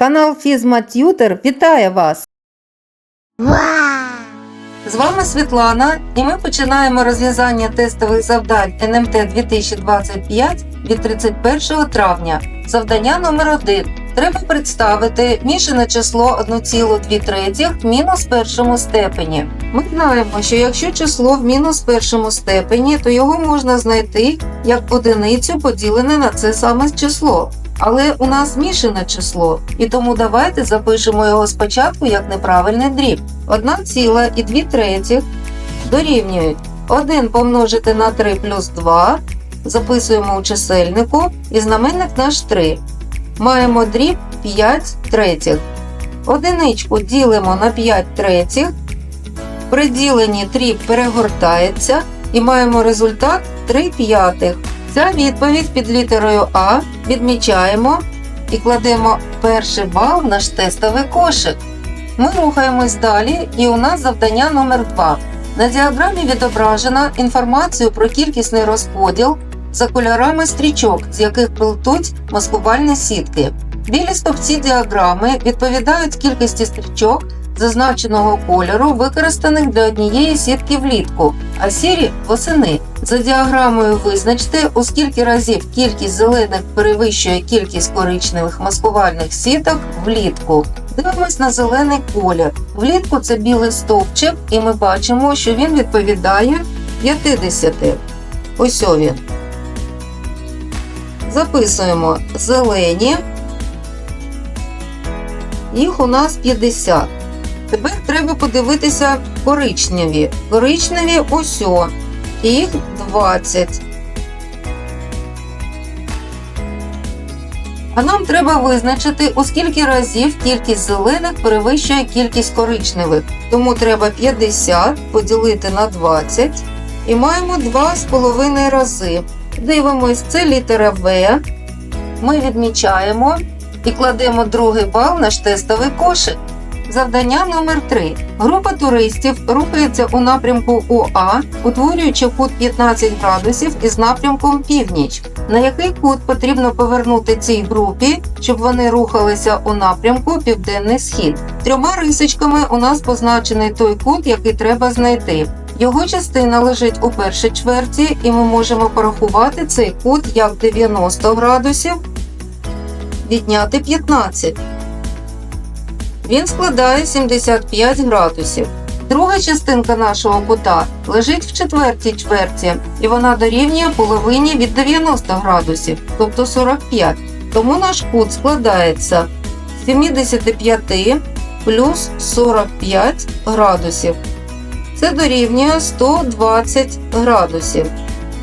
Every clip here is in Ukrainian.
Канал Фізма Т'ютер вітає вас! З вами Світлана, і ми починаємо розв'язання тестових завдань НМТ 2025 від 31 травня. Завдання номер 1 Треба представити мішане число 1,2 третіх в мінус першому степені. Ми знаємо, що якщо число в мінус першому степені, то його можна знайти як одиницю поділене на це саме число. Але у нас мішане число, і тому давайте запишемо його спочатку як неправильний дріб. 1,2 третіх дорівнюють 1 помножити на 3 плюс 2, записуємо у чисельнику і знаменник наш 3. Маємо дріб 5 третіх. Одиничку ділимо на 5 третіх. При діленні дріб перегортається і маємо результат 3 п'ятих. Ця відповідь під літерою А відмічаємо і кладемо перший бал в наш тестовий кошик. Ми рухаємось далі, і у нас завдання номер 2 На діаграмі відображена інформацію про кількісний розподіл за кольорами стрічок, з яких плетуть маскувальні сітки. Білі стовпці діаграми відповідають кількості стрічок зазначеного кольору, використаних для однієї сітки влітку, а сірі восени. За діаграмою визначте, у скільки разів кількість зелених перевищує кількість коричневих маскувальних сіток влітку. Дивимось на зелений колір. Влітку це білий стовпчик, і ми бачимо, що він відповідає 50. Ось він. Записуємо зелені. Їх у нас 50. Тепер треба подивитися коричневі. Коричневі ось їх 20. А нам треба визначити, у скільки разів кількість зелених перевищує кількість коричневих. Тому треба 50 поділити на 20 і маємо 2,5 рази. Дивимось, це літера В. Ми відмічаємо і кладемо другий бал в наш тестовий кошик. Завдання номер 3 Група туристів рухається у напрямку ОА, утворюючи кут 15 градусів із напрямком північ. На який кут потрібно повернути цій групі, щоб вони рухалися у напрямку Південний Схід? Трьома рисочками у нас позначений той кут, який треба знайти. Його частина лежить у першій чверті, і ми можемо порахувати цей кут як 90 градусів, відняти 15. Він складає 75 градусів. Друга частинка нашого кута лежить в четвертій чверті, і вона дорівнює половині від 90 градусів, тобто 45. Тому наш кут складається з 75 плюс 45 градусів. Це дорівнює 120 градусів.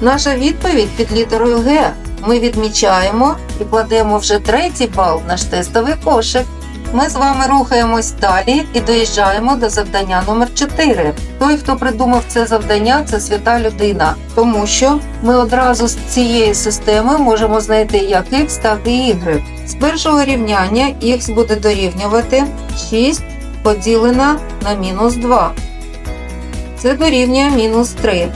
Наша відповідь під літерою Г. Ми відмічаємо і кладемо вже третій бал в наш тестовий кошик. Ми з вами рухаємось далі і доїжджаємо до завдання номер 4 Той, хто придумав це завдання, це свята людина, тому що ми одразу з цієї системи можемо знайти як x, так і y. З першого рівняння x буде дорівнювати 6 поділено на мінус 2. Це дорівнює мінус 3.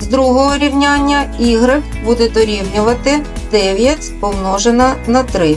З другого рівняння y буде дорівнювати 9 помножено на 3.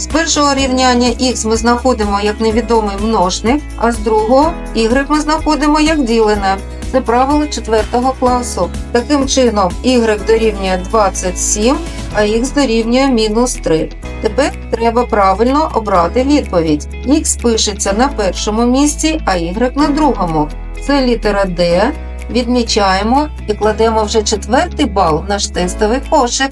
З першого рівняння х ми знаходимо як невідомий множник, а з другого y ми знаходимо як ділене. Це правило 4 класу. Таким чином, y дорівнює 27, а х дорівнює мінус 3. Тепер треба правильно обрати відповідь. Х пишеться на першому місці, а y на другому. Це літера D. Відмічаємо і кладемо вже четвертий бал в наш тестовий кошик.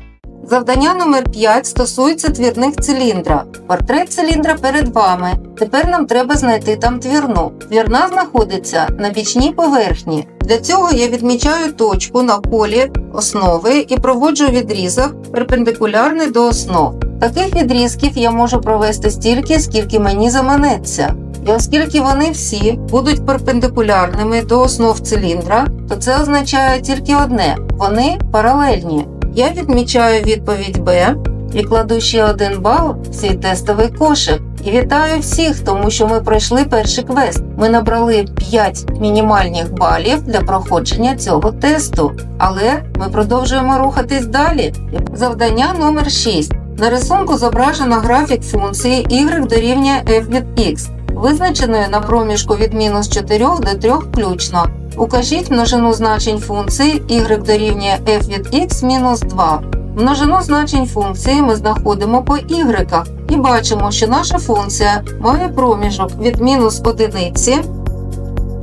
Завдання номер 5 стосується твірних циліндра. Портрет циліндра перед вами. Тепер нам треба знайти там твірну. Твірна знаходиться на бічній поверхні. Для цього я відмічаю точку на колі основи і проводжу відрізок перпендикулярний до основ. Таких відрізків я можу провести стільки, скільки мені заманеться. І оскільки вони всі будуть перпендикулярними до основ циліндра, то це означає тільки одне: вони паралельні. Я відмічаю відповідь Б і кладу ще один бал в цей тестовий кошик. І вітаю всіх, тому що ми пройшли перший квест. Ми набрали 5 мінімальних балів для проходження цього тесту. Але ми продовжуємо рухатись далі. Завдання номер 6. На рисунку зображено графік функції y дорівнює f від x, визначеної на проміжку від мінус 4 до 3 включно. Укажіть множину значень функції y дорівнює f від x мінус 2. Множину значень функції ми знаходимо по y і бачимо, що наша функція має проміжок від мінус 1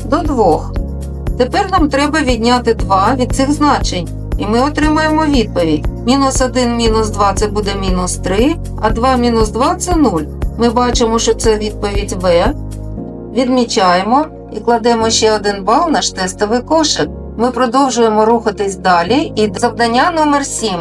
до 2. Тепер нам треба відняти 2 від цих значень, і ми отримаємо відповідь. Мінус 1 мінус 2 це буде мінус 3, а 2 мінус 2 це 0. Ми бачимо, що це відповідь В. Відмічаємо і кладемо ще один бал наш тестовий кошик. Ми продовжуємо рухатись далі. І завдання номер 7.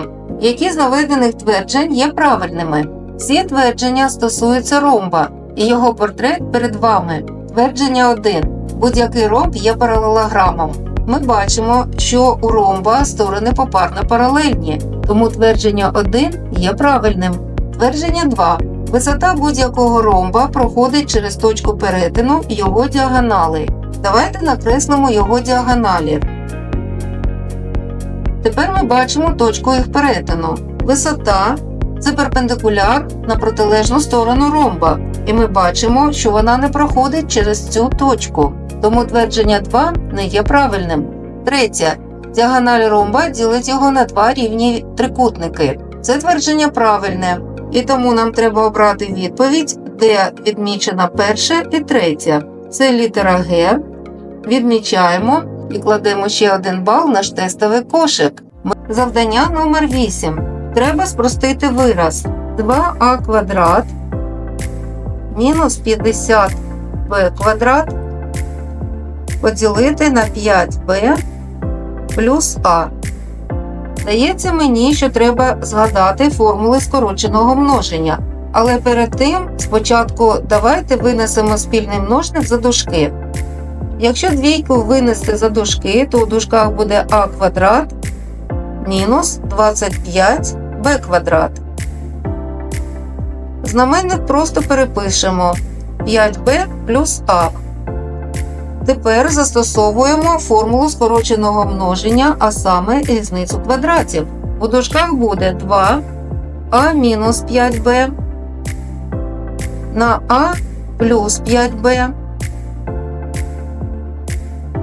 Які з наведених тверджень є правильними? Всі твердження стосуються ромба, і його портрет перед вами. Твердження 1. Будь-який ромб є паралелограмом. Ми бачимо, що у ромба сторони попарно паралельні, тому твердження 1 є правильним. Твердження 2. Висота будь-якого ромба проходить через точку перетину його діагонали. Давайте накреслимо його діагоналі. Тепер ми бачимо точку їх перетину. Висота це перпендикуляр на протилежну сторону ромба, і ми бачимо, що вона не проходить через цю точку. Тому твердження 2 не є правильним. Третє. Діагональ ромба ділить його на два рівні трикутники. Це твердження правильне, і тому нам треба обрати відповідь, де відмічена перша і третя. Це літера Г. Відмічаємо і кладемо ще один бал наш тестовий кошик. Завдання номер 8. Треба спростити вираз 2а квадрат мінус 50b квадрат поділити на 5b плюс а. Здається мені, що треба згадати формули скороченого множення. Але перед тим спочатку давайте винесемо спільний множник за дужки. Якщо двійку винести за дужки, то у дужках буде а квадрат мінус 25b квадрат. Знаменник просто перепишемо 5b плюс а. Тепер застосовуємо формулу скороченого множення, а саме різницю квадратів. У дужках буде 2 а мінус 5b на а плюс 5b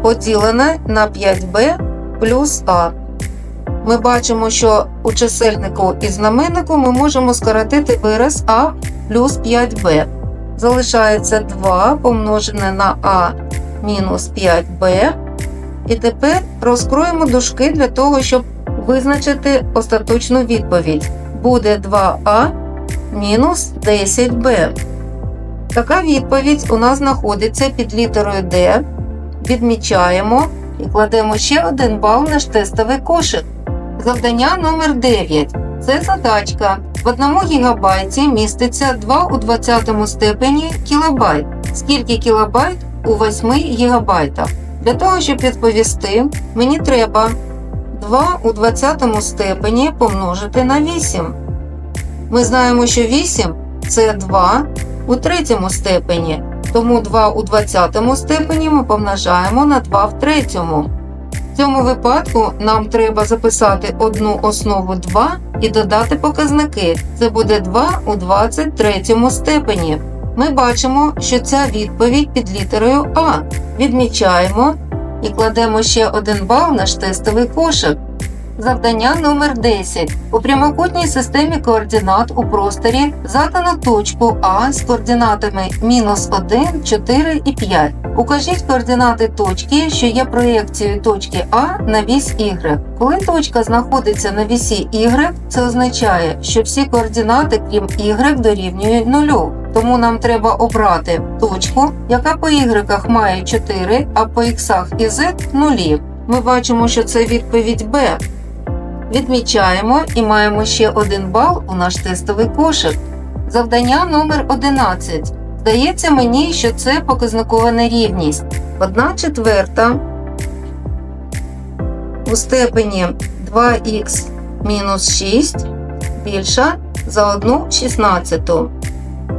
поділене на 5b плюс а. Ми бачимо, що у чисельнику і знаменнику ми можемо скоротити вираз а плюс 5b. Залишається 2 помножене на а мінус 5b. І тепер розкроємо дужки для того, щоб визначити остаточну відповідь. Буде 2а мінус 10b. Така відповідь у нас знаходиться під літерою D. Відмічаємо і кладемо ще один бал в наш тестовий кошик. Завдання номер 9. Це задачка. В 1 гігабайті міститься 2 у 20 степені кілобайт. Скільки кілобайт у 8 гігабайтах? Для того, щоб відповісти, мені треба 2 у 20 степені помножити на 8. Ми знаємо, що 8 це 2 у третьому степені. Тому 2 у 20 степені ми помножаємо на 2 в третьому. В цьому випадку нам треба записати одну основу 2 і додати показники. Це буде 2 у 23 степені. Ми бачимо, що ця відповідь під літерою А. Відмічаємо і кладемо ще один бал наш тестовий кошик. Завдання номер 10. У прямокутній системі координат у просторі задано точку А з координатами мінус 1, 4 і 5. Укажіть координати точки, що є проєкцією точки А на вісь Y. Коли точка знаходиться на вісі Y, це означає, що всі координати, крім Y, дорівнюють нулю. Тому нам треба обрати точку, яка по Y має 4, а по X і Z нулі. Ми бачимо, що це відповідь Б. Відмічаємо і маємо ще один бал у наш тестовий кошик. Завдання номер 11. Здається мені, що це показникова нерівність. 1 четверта у степені 2х мінус 6 більша за 1 шістнадцяту.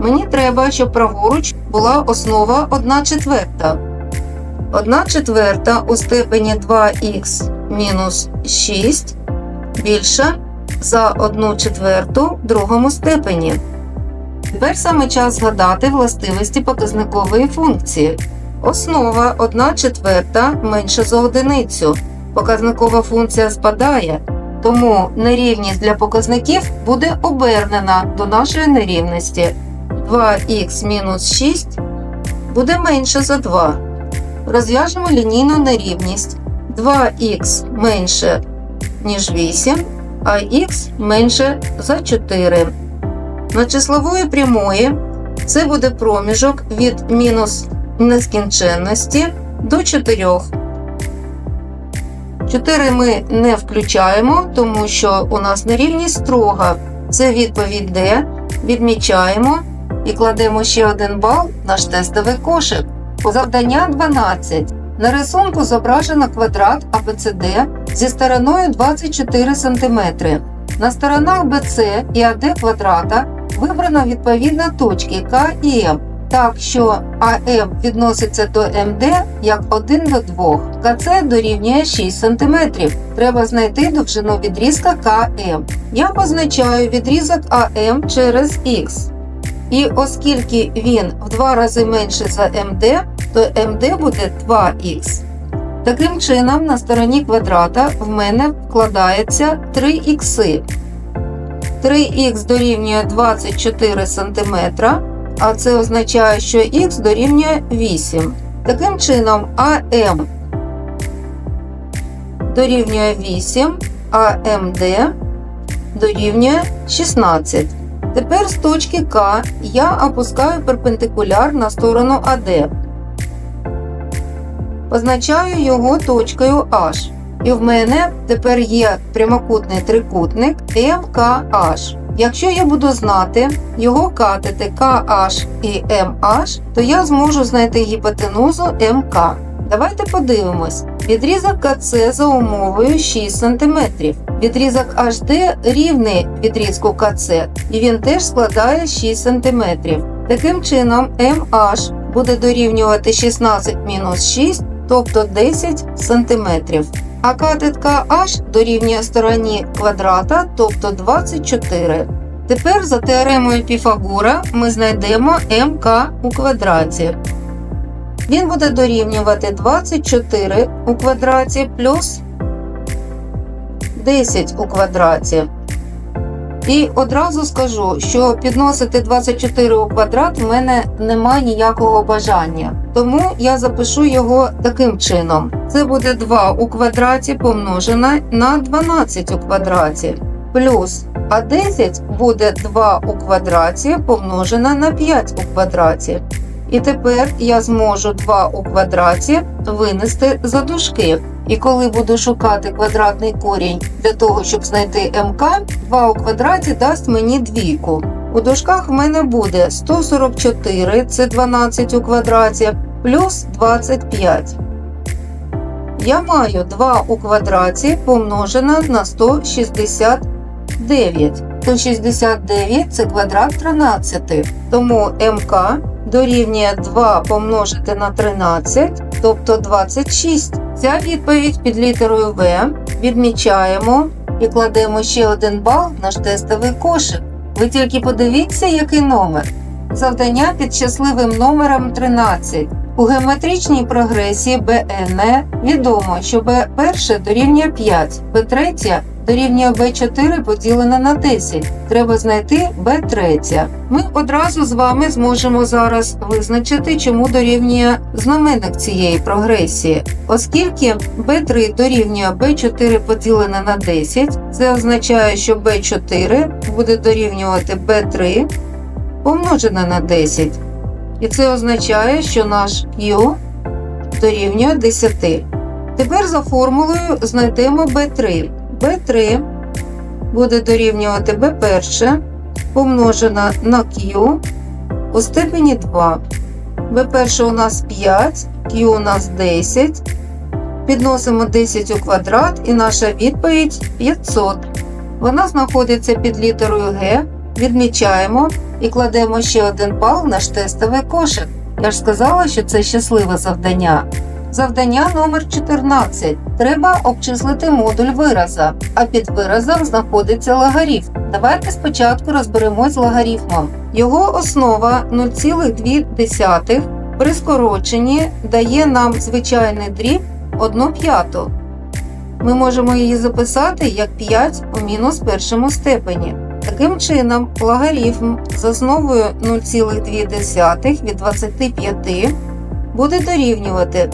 Мені треба, щоб праворуч була основа 1 четверта. 1 четверта у степені 2х мінус 6 більша за 1 четверту в другому степені. Тепер саме час згадати властивості показникової функції. Основа 1 четверта менша за одиницю. Показникова функція спадає, тому нерівність для показників буде обернена до нашої нерівності. 2х мінус 6 буде менше за 2. Розв'яжемо лінійну нерівність. 2х менше, ніж 8, а х менше за 4. На числової прямої це буде проміжок від мінус нескінченності до 4. 4 ми не включаємо, тому що у нас нерівність строга. Це відповідь D. Відмічаємо і кладемо ще один бал в наш тестовий кошик. Завдання 12. На рисунку зображено квадрат ABCD зі стороною 24 см. На сторонах BC і AD квадрата вибрано відповідно точки К і М, так що АМ відноситься до МД як 1 до 2. КЦ дорівнює 6 см. Треба знайти довжину відрізка КМ. Я позначаю відрізок АМ через Х. І оскільки він в два рази менше за МД, то МД буде 2х. Таким чином, на стороні квадрата в мене вкладається 3х. 3х дорівнює 24 см, а це означає, що х дорівнює 8. Таким чином, АМ дорівнює 8, а МД дорівнює 16. Тепер з точки К я опускаю перпендикуляр на сторону АД. Позначаю його точкою H. І в мене тепер є прямокутний трикутник МКH. Якщо я буду знати його катети KH і MH, то я зможу знайти гіпотенузу МК. Давайте подивимось. Відрізок КЦ за умовою 6 см. Відрізок HD рівний відрізку КЦ, і він теж складає 6 см. Таким чином, MH буде дорівнювати 16-6, тобто 10 см. А катетка H дорівнює стороні квадрата, тобто 24. Тепер за теоремою Піфагора ми знайдемо МК у квадраті. Він буде дорівнювати 24 у квадраті плюс 10 у квадраті. І одразу скажу, що підносити 24 у квадрат в мене немає ніякого бажання. Тому я запишу його таким чином. Це буде 2 у квадраті помножене на 12 у квадраті. Плюс а 10 буде 2 у квадраті помножене на 5 у квадраті. І тепер я зможу 2 у квадраті винести за дужки. І коли буду шукати квадратний корінь для того, щоб знайти МК, 2 у квадраті дасть мені двійку. У дужках в мене буде 144, це 12 у квадраті, плюс 25. Я маю 2 у квадраті помножене на 169. 169 це квадрат 13. Тому МК дорівнює 2 помножити на 13, тобто 26. Ця відповідь під літерою В відмічаємо і кладемо ще один бал в наш тестовий кошик. Ви тільки подивіться, який номер. Завдання під щасливим номером 13. У геометричній прогресії БН відомо, що Б1 дорівнює 5, B3 дорівнює B4 поділене на 10. Треба знайти B3. Ми одразу з вами зможемо зараз визначити, чому дорівнює знаменник цієї прогресії. Оскільки B3 дорівнює B4 поділене на 10, це означає, що B4 буде дорівнювати B3 помножене на 10. І це означає, що наш Q дорівнює 10. Тепер за формулою знайдемо B3. B3 буде дорівнювати B1 помножена на Q у степені 2. B1 у нас 5, Q у нас 10. Підносимо 10 у квадрат і наша відповідь 500. Вона знаходиться під літерою Г. Відмічаємо і кладемо ще один бал в наш тестовий кошик. Я ж сказала, що це щасливе завдання. Завдання номер 14. Треба обчислити модуль вираза, а під виразом знаходиться логарифм. Давайте спочатку розберемось з логарифмом. Його основа 0,2 при скороченні дає нам звичайний дріб 1 п'яту. Ми можемо її записати як 5 у мінус першому степені. Таким чином, логарифм з основою 0,2 від 25 буде дорівнювати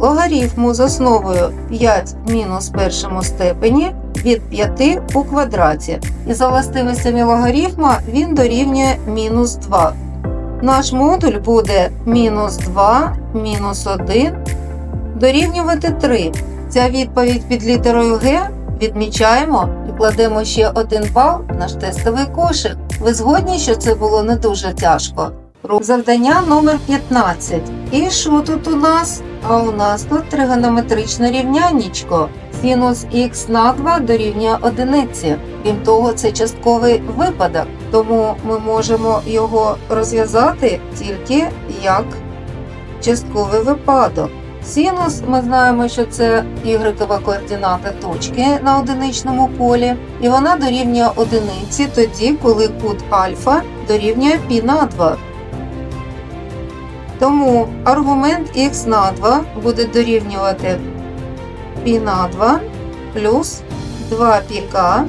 логарифму з основою 5 мінус першому степені від 5 у квадраті. І за властивостями логарифма він дорівнює мінус 2. Наш модуль буде мінус 2 мінус 1 дорівнювати 3. Ця відповідь під літерою Г відмічаємо і кладемо ще один бал в наш тестовий кошик. Ви згодні, що це було не дуже тяжко? Завдання номер 15. І що тут у нас? А у нас тут тригонометричне рівняннячко. Синус х на 2 дорівнює одиниці. Крім того, це частковий випадок, тому ми можемо його розв'язати тільки як частковий випадок. Синус ми знаємо, що це ігрекова координата точки на одиничному полі, і вона дорівнює одиниці тоді, коли кут альфа дорівнює π на 2. Тому аргумент х на 2 буде дорівнювати π на 2 плюс 2πk,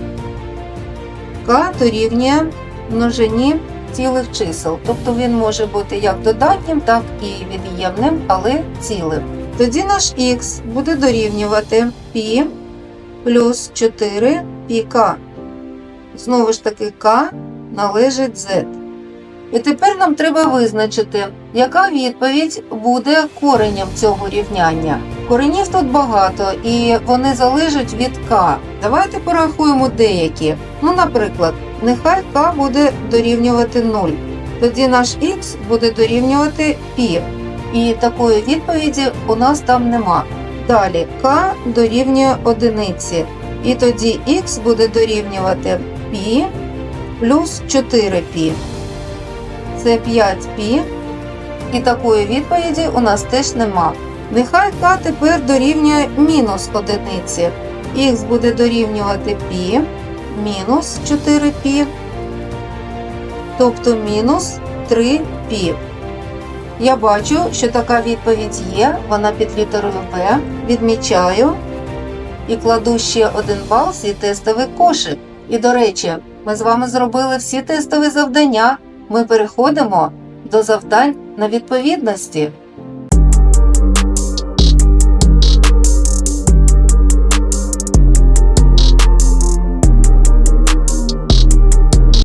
k дорівнює множині цілих чисел. Тобто він може бути як додатнім, так і від'ємним, але цілим. Тоді наш х буде дорівнювати π плюс 4 πk. Знову ж таки, k належить z. І тепер нам треба визначити, Яка відповідь буде коренем цього рівняння? Коренів тут багато і вони залежать від К. Давайте порахуємо деякі. Ну, наприклад, нехай К буде дорівнювати 0. Тоді наш Х буде дорівнювати Пі. І такої відповіді у нас там нема. Далі К дорівнює одиниці. І тоді Х буде дорівнювати Пі плюс 4 π Це 5 π І такої відповіді у нас теж нема. Нехай k тепер дорівнює мінус одиниці. Х буде дорівнювати π мінус 4π, тобто мінус 3π. Я бачу, що така відповідь є, вона під літерою Б. Відмічаю і кладу ще один бал в свій тестовий кошик. І, до речі, ми з вами зробили всі тестові завдання. Ми переходимо до завдань на відповідності.